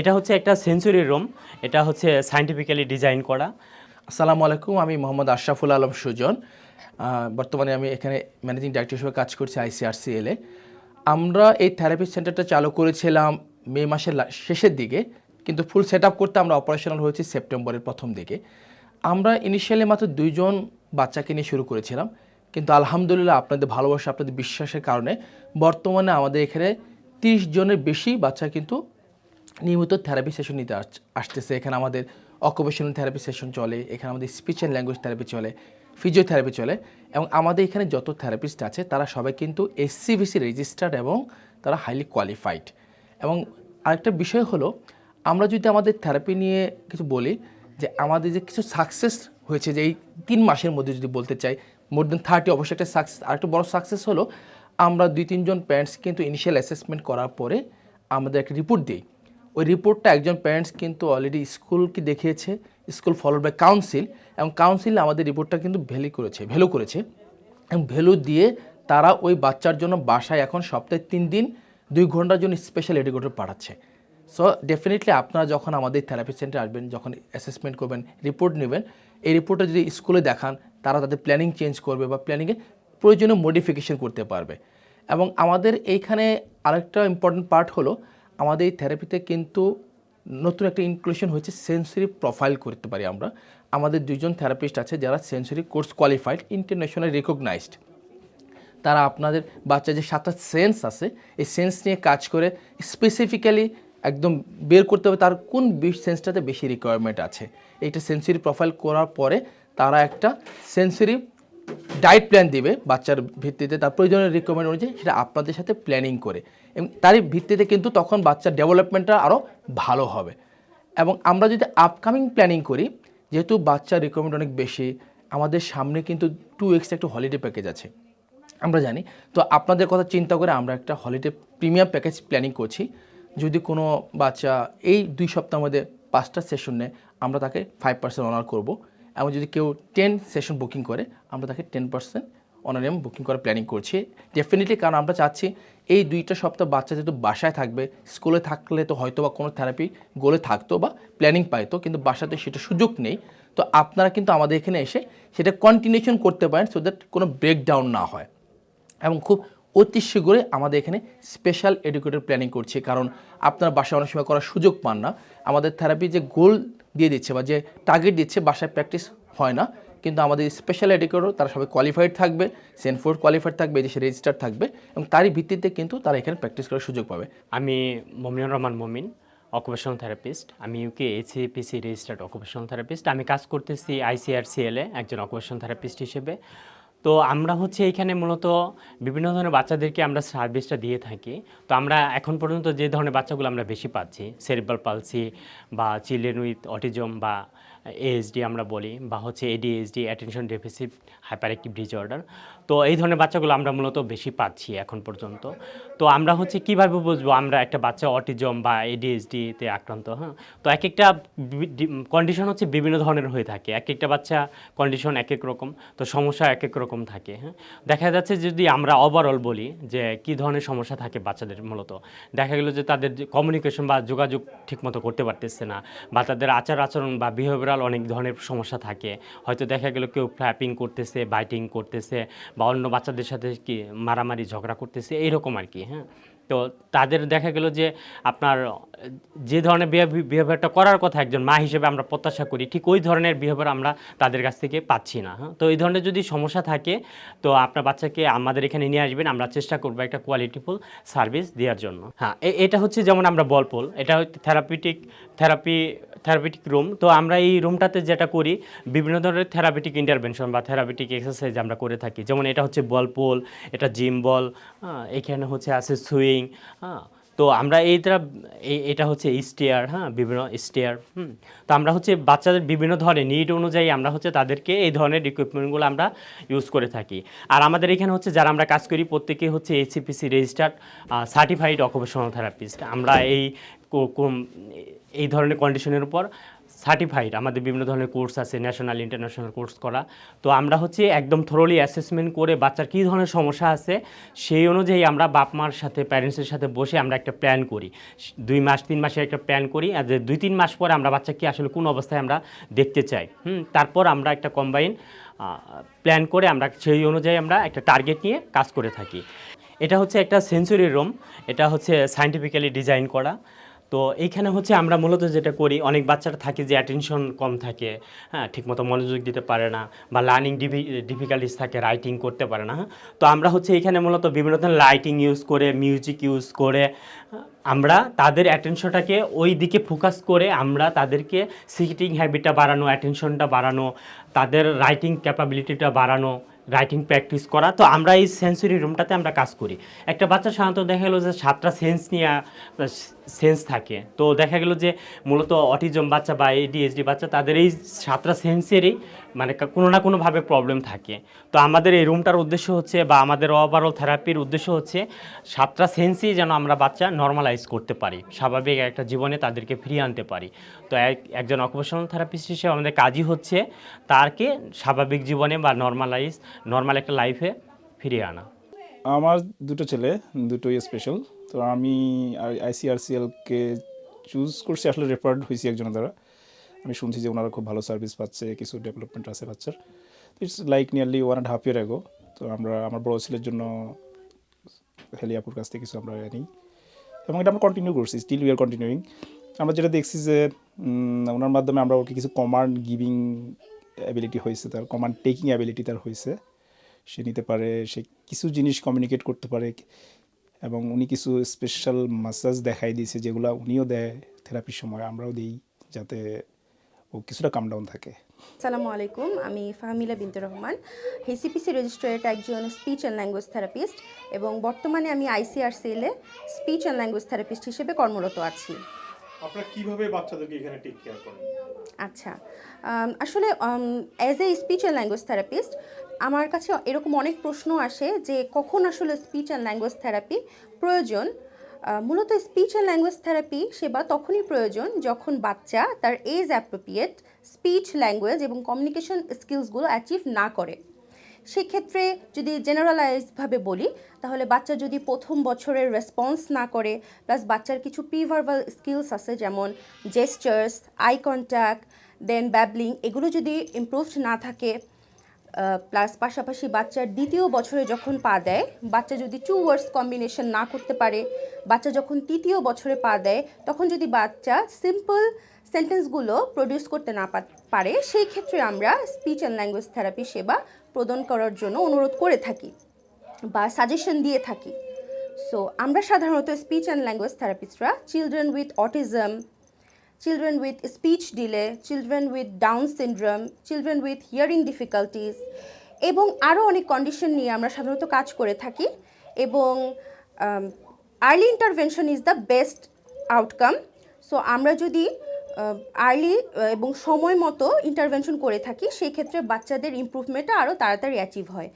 এটা হচ্ছে একটা সেঞ্চুরি রুম, এটা হচ্ছে সাইন্টিফিক্যালি ডিজাইন করা। আসসালামু আলাইকুম, আমি মোহাম্মদ আশরাফুল আলম সুজন। বর্তমানে আমি এখানে ম্যানেজিং ডাইরেক্টর হিসেবে কাজ করছি আইসিআরসিএলে আমরা এই থেরাপি সেন্টারটা চালু করেছিলাম মে মাসের শেষের দিকে, কিন্তু ফুল সেট করতে আমরা অপারেশনাল হয়েছি সেপ্টেম্বরের প্রথম দিকে। আমরা ইনিশিয়ালি মাত্র দুইজন বাচ্চাকে নিয়ে শুরু করেছিলাম, কিন্তু আলহামদুলিল্লাহ আপনাদের ভালোবাসা, আপনাদের বিশ্বাসের কারণে বর্তমানে আমাদের এখানে তিরিশ জনের বেশি বাচ্চা কিন্তু নিয়মিত থেরাপি সেশন নিতে আস- আসতেছে। এখানে আমাদের অকুপেশনাল থেরাপি সেশন চলে, এখানে আমাদের স্পিচ অ্যান্ড ল্যাঙ্গুয়েজ থেরাপি চলে ফিজিওথেরাপি চলে এবং আমাদের এখানে যত থেরাপিস্ট আছে, তারা সবাই কিন্তু এসসিভিসি রেজিস্টার্ড এবং তারা হাইলি কোয়ালিফাইড এবং আরেকটা বিষয় হলো, আমরা যদি আমাদের থেরাপি নিয়ে কিছু বলি, যে আমাদের যে কিছু সাকসেস হয়েছে, যে এই তিন মাসের মধ্যে যদি বলতে চাই মোর দেন থার্টি অবশ্যই একটা সাকসেস আরেকটা বড় সাকসেস হলো, আমরা দুই, তিনজন প্যারেন্টস কিন্তু ইনিশিয়াল অ্যাসেসমেন্ট করার পরে আমাদের একটা রিপোর্ট দিই। ওই রিপোর্টটা একজন প্যারেন্টস কিন্তু অলরেডি স্কুলকে দেখিয়েছে স্কুল ফলোড বাই কাউন্সিল এবং কাউন্সিল আমাদের রিপোর্টটা কিন্তু ভ্যালু করেছে ভ্যালু করেছে। এবং ভ্যালু দিয়ে তারা ওই বাচ্চার জন্য বাসায় এখন সপ্তাহে তিন দিন, দুই ঘণ্টার জন্য স্পেশাল এডুকেটর পাঠাচ্ছে। সো ডেফিনেটলি আপনারা যখন আমাদের থেরাপি সেন্টারে আসবেন, যখন অ্যাসেসমেন্ট করবেন রিপোর্ট নেবেন, এই রিপোর্টটা যদি স্কুলে দেখান, তারা তাদের প্ল্যানিং চেঞ্জ করবে বা প্ল্যানিংয়ে প্রয়োজনীয় মডিফিকেশন করতে পারবে। এবং আমাদের এইখানে আরেকটা ইম্পর্টেন্ট পার্ট হলো আমাদের এই থেরাপিতে কিন্তু নতুন একটা ইনক্লুশন হয়েছে সেন্সরি প্রোফাইল করতে পারি আমরা। আমাদের দুজন থেরাপিস্ট আছে যারা sensory course qualified international recognised তারা আপনাদের বাচ্চা যে সাতটা সেন্স আছে, এই সেন্স নিয়ে কাজ করে স্পেসিফিক্যালি একদম বের করতে হবে তার কোন সেন্সটাতে বেশি রিকোয়ারমেন্ট আছে। এইটা সেন্সরি প্রোফাইল করার পরে তারা একটা সেন্সরি ডায়েট প্ল্যান দিবে বাচ্চার ভিত্তিতে। তার প্রয়োজনীয় রিকোয়ারমেন্ট অনুযায়ী সেটা আপনাদের সাথে প্ল্যানিং করে। এবং তারই ভিত্তিতে কিন্তু তখন বাচ্চার ডেভেলপমেন্টটা আরও ভালো হবে। এবং আমরা যদি আপকামিং প্ল্যানিং করি, যেহেতু বাচ্চার রিকোয়ারমেন্ট অনেক বেশি, আমাদের সামনে কিন্তু টু উইক্স একটা হলিডে প্যাকেজ আছে। আমরা জানি। তো আপনাদের কথা চিন্তা করে আমরা একটা হলিডে প্রিমিয়াম প্যাকেজ প্ল্যানিং করছি। যদি কোনো বাচ্চা এই দুই সপ্তাহের মধ্যে পাঁচটা সেশন নেয়, আমরা তাকে ফাইভ পার্সেন্ট অনার করব। এবং যদি কেউ টেন সেশন বুকিং করে, আমরা তাকে টেন পার্সেন্ট অনারিয়াম বুকিং করার প্ল্যানিং করছি। ডেফিনেটলি কারণ আমরা চাচ্ছি এই দুইটা সপ্তাহ বাচ্চা যেহেতু বাসায় থাকবে স্কুলে থাকলে তো হয়তো বা কোনো থেরাপি গোলে থাকতো বা প্ল্যানিং পাইতো, কিন্তু বাসাতে সেটা সুযোগ নেই। তো আপনারা কিন্তু আমাদের এখানে এসে সেটা কন্টিনিউশন করতে পারেন সো দ্যাট কোনো ব্রেকডাউন না হয়। এবং খুব অতি শীঘ্রই আমাদের এখানে স্পেশাল এডুকেটর প্ল্যানিং করছি, কারণ আপনার বাসায় অনেক সময় করার সুযোগ পান না। আমাদের থেরাপি যে গোল দিয়ে দিচ্ছে বা যে টার্গেট দিচ্ছে, বাসায় প্র্যাকটিস হয় না। কিন্তু আমাদের স্পেশাল এডুকেটর তারা সবাই কোয়ালিফাইড থাকবে সেনফোর্ড কোয়ালিফাইড থাকবে এদেশে রেজিস্টার থাকবে এবং তারই ভিত্তিতে কিন্তু তারা এখানে প্র্যাকটিস করার সুযোগ পাবে। আমি মমিনুর রহমান মমিন অকুপেশনাল থেরাপিস্ট আমি UK ACPC registered occupational therapist আমি কাজ করতেছি আইসিআরসিএলে একজন অকুপেশনাল থেরাপিস্ট হিসেবে। তো আমরা হচ্ছে এইখানে মূলত বিভিন্ন ধরনের বাচ্চাদেরকে আমরা সার্ভিসটা দিয়ে থাকি। তো আমরা এখন পর্যন্ত যে ধরনের বাচ্চাগুলো আমরা বেশি পাচ্ছি সেরিব্রাল পালসি বা চিলড্রেন উইথ অটিজম বা এএসডি আমরা বলি বা হচ্ছে ADSD attention deficit hyperactive disorder তো এই ধরনের বাচ্চাগুলো আমরা মূলত বেশি পাচ্ছি এখন পর্যন্ত। তো আমরা হচ্ছে কীভাবে বুঝব আমরা একটা বাচ্চা অটিজম বা এডিএসডিতে আক্রান্ত হ্যাঁ? তো এক একটা কন্ডিশন হচ্ছে বিভিন্ন ধরনের হয়ে থাকে। এক একটা বাচ্চা কন্ডিশন এক এক রকম, তো সমস্যা এক এক রকম থাকে হ্যাঁ? দেখা যাচ্ছে যদি আমরা ওভারঅল বলি যে কি ধরনের সমস্যা থাকে বাচ্চাদের মূলত, দেখা গেলো যে তাদের কমিউনিকেশন বা যোগাযোগ ঠিকমতো করতে পারতেছে না বা তাদের আচার আচরণ বা বিহেভিয়ারাল অনেক ধরনের সমস্যা থাকে। হয়তো দেখা গেলো কেউ ফ্ল্যাপিং করতেছে বাইটিং করতেছে বা অন্য বাচ্চাদের সাথে কি মারামারি, ঝগড়া করতেছে, এইরকম আর কি হ্যাঁ। তো তাদের দেখা গেল যে আপনার যে ধরনের বিহেভিয়ারটা করার কথা একজন মা হিসেবে আমরা প্রত্যাশা করি, ঠিক ওই ধরনের বিহেভিয়ার আমরা তাদের কাছ থেকে পাচ্ছি না হ্যাঁ। তো এই ধরনের যদি সমস্যা থাকে, তো আপনার বাচ্চাকে আমাদের এখানে নিয়ে আসবেন, আমরা চেষ্টা করব একটা কোয়ালিটিফুল সার্ভিস দেওয়ার জন্য হ্যাঁ। এটা হচ্ছে যেমন আমরা বলপুল এটা হচ্ছে থেরাপিটিক থেরাপি থেরাপিটিক রুম তো আমরা এই রুমটাতে যেটা করি, বিভিন্ন ধরনের থেরাপিটিক ইন্টারভেনশন বা থেরাপিটিক এক্সারসাইজ আমরা করে থাকি। যেমন এটা হচ্ছে বল পোল এটা জিম বল এখানে হচ্ছে আছে সুইং হ্যাঁ তো আমরা এইটা এই- এটা হচ্ছে স্টেয়ার হ্যাঁ বিভিন্ন স্টেয়ার হুম। তো আমরা হচ্ছে বাচ্চাদের বিভিন্ন ধরনের নিড অনুযায়ী আমরা হচ্ছে তাদেরকে এই ধরনের ইকুইপমেন্টগুলো আমরা ইউজ করে থাকি। আর আমাদের এখানে হচ্ছে যারা আমরা কাজ করি, প্রত্যেকে হচ্ছে HCPC registered certified occupational therapist আমরা এই এই ধরনের কন্ডিশনের উপর সার্টিফাইড আমাদের বিভিন্ন ধরনের কোর্স আছে ন্যাশনাল ইন্টারন্যাশনাল কোর্স করা। তো আমরা হচ্ছে একদম থ্রোলি অ্যাসেসমেন্ট করে বাচ্চার কী ধরনের সমস্যা আছে, সেই অনুযায়ী আমরা বাপ মার সাথে প্যারেন্টসের সাথে বসে আমরা একটা প্ল্যান করি। দুই মাস, তিন মাসের একটা প্ল্যান করি, আর দুই, তিন মাস পরে আমরা বাচ্চাকে আসলে কোন অবস্থায় আমরা দেখতে চাই। হুম, তারপর আমরা একটা কম্বাইন প্ল্যান করে আমরা সেই অনুযায়ী আমরা একটা টার্গেট নিয়ে কাজ করে থাকি। এটা হচ্ছে একটা সেন্সরি রুম এটা হচ্ছে সায়েন্টিফিক্যালি ডিজাইন করা। তো এইখানে হচ্ছে আমরা মূলত যেটা করি অনেক বাচ্চারা থাকে যে অ্যাটেনশন কম থাকে হ্যাঁ ঠিকমতো মনোযোগ দিতে পারে না বা লার্নিং ডিফিকাল্টিস থাকে রাইটিং করতে পারে না হ্যাঁ? তো আমরা হচ্ছে এখানে মূলত বিভিন্ন ধরনের লাইটিং ইউজ করে মিউজিক ইউজ করে হ্যাঁ, আমরা তাদের অ্যাটেনশনটাকে ওই দিকে ফোকাস করে আমরা তাদেরকে সিটিং হ্যাবিটটা বাড়ানো অ্যাটেনশনটা বাড়ানো তাদের রাইটিং ক্যাপাবিলিটিটা বাড়ানো রাইটিং প্র্যাকটিস করা তো আমরা এই সেন্সরি রুমটাতে আমরা কাজ করি একটা বাচ্চা সাধারণত দেখা গেলো যে সাতটা সেন্স নিয়ে সেন্স থাকে। তো দেখা গেলো যে মূলত অটিজম বাচ্চা বা এডিএসডি বাচ্চা, তাদের এই সাতটা সেন্সেরই মানে কোনো না কোনোভাবে প্রবলেম থাকে। তো আমাদের এই রুমটার উদ্দেশ্য হচ্ছে বা আমাদের ওভারঅল থেরাপির উদ্দেশ্য হচ্ছে সাতটা সেন্সই যেন আমরা বাচ্চা নর্মালাইজ করতে পারি। স্বাভাবিক একটা জীবনে তাদেরকে ফিরিয়ে আনতে পারি। তো এক- একজন অকুপেশনাল থেরাপিস্ট হিসেবে আমাদের কাজই হচ্ছে তারকে স্বাভাবিক জীবনে বা নর্মালাইজ নর্মাল একটা লাইফে ফিরিয়ে আনা। আমার দুটো ছেলে, দুটোই স্পেশাল তো আমি আইসিআরসিএলকে চুজ করছি। আসলে রেফার্ড হয়েছি একজনের দ্বারা। আমি শুনছি যে ওনারা খুব ভালো সার্ভিস পাচ্ছে, কিছু ডেভেলপমেন্ট আছে বাচ্চার। It's like nearly one and half year ago তো আমরা, আমার বড় ছেলের জন্য হেলিয়াপুর কাছ থেকে কিছু আমরা নিই। এবং এটা আমরা কন্টিনিউ করছি স্টিল উই আর কন্টিনিউইং আমরা যেটা দেখছি যে ওনার মাধ্যমে আমরা ওকে কিছু কমান্ড গিভিং অ্যাবিলিটি হয়েছে, তার কমান্ড টেকিং অ্যাবিলিটি তার হয়েছে। সে নিতে পারে, সে কিছু জিনিস কমিউনিকেট করতে পারে। এবং উনি কিছু স্পেশাল মাসাজ দেখাই দিয়েছে যেগুলো উনিও দেয় থেরাপির সময় আমরাও দিই যাতে ও কিছুটা কাম ডাউন থাকে। আসসালামু আলাইকুম আমি ফাহমিলা বিনতে রহমান। হেসিপিসি রেজিস্ট্রেট একজন স্পিচ অ্যান্ড ল্যাঙ্গুয়েজ থেরাপিস্ট এবং বর্তমানে আমি আইসিআরসিএলে স্পিচ অ্যান্ড ল্যাঙ্গুয়েজ থেরাপিস্ট হিসেবে কর্মরত আছি। আপনারা কীভাবে বাচ্চাদেরকে এখানে টেক কেয়ার করেন? আচ্ছা আসলে as a speech and language therapist আমার কাছে এরকম অনেক প্রশ্ন আসে যে কখন আসলে স্পিচ অ্যান্ড ল্যাঙ্গুয়েজ থেরাপি প্রয়োজন? মূলত স্পিচ অ্যান্ড ল্যাঙ্গুয়েজ থেরাপি সেবা তখনই প্রয়োজন যখন বাচ্চা তার এজ অ্যাপ্রোপ্রিয়েট স্পিচ ল্যাঙ্গুয়েজ এবং কমিউনিকেশন স্কিলসগুলো অ্যাচিভ না করে। সেক্ষেত্রে যদি জেনারেলাইজভাবে বলি, তাহলে বাচ্চা যদি প্রথম বছরের রেসপন্স না করে প্লাস বাচ্চার কিছু প্রিভার্বাল স্কিলস আছে যেমন gestures eye contact then babbling এগুলো যদি ইমপ্রুভড না থাকে প্লাস পাশাপাশি বাচ্চার দ্বিতীয় বছরে যখন পা দেয়, বাচ্চা যদি টু ওয়ার্ডস কম্বিনেশন না করতে পারে, বাচ্চা যখন তৃতীয় বছরে পা দেয়, তখন যদি বাচ্চা সিম্পল সেন্টেন্সগুলো প্রডিউস করতে না পারে, সেই ক্ষেত্রে আমরা স্পিচ অ্যান্ড ল্যাঙ্গুয়েজ থেরাপি সেবা প্রদান করার জন্য অনুরোধ করে থাকি বা সাজেশন দিয়ে থাকি। সো আমরা সাধারণত speech and language থেরাপিস্টরা children with autism children with speech delay, children with Down syndrome, children with hearing difficulties এবং আরও অনেক কন্ডিশন নিয়ে আমরা সাধারণত কাজ করে থাকি। এবং early intervention is the best outcome so আমরা যদি আর্লি এবং সময় মতো ইন্টারভেনশন করে থাকি সেই ক্ষেত্রে বাচ্চাদের ইমপ্রুভমেন্টটা আরও তাড়াতাড়ি অ্যাচিভ হয়।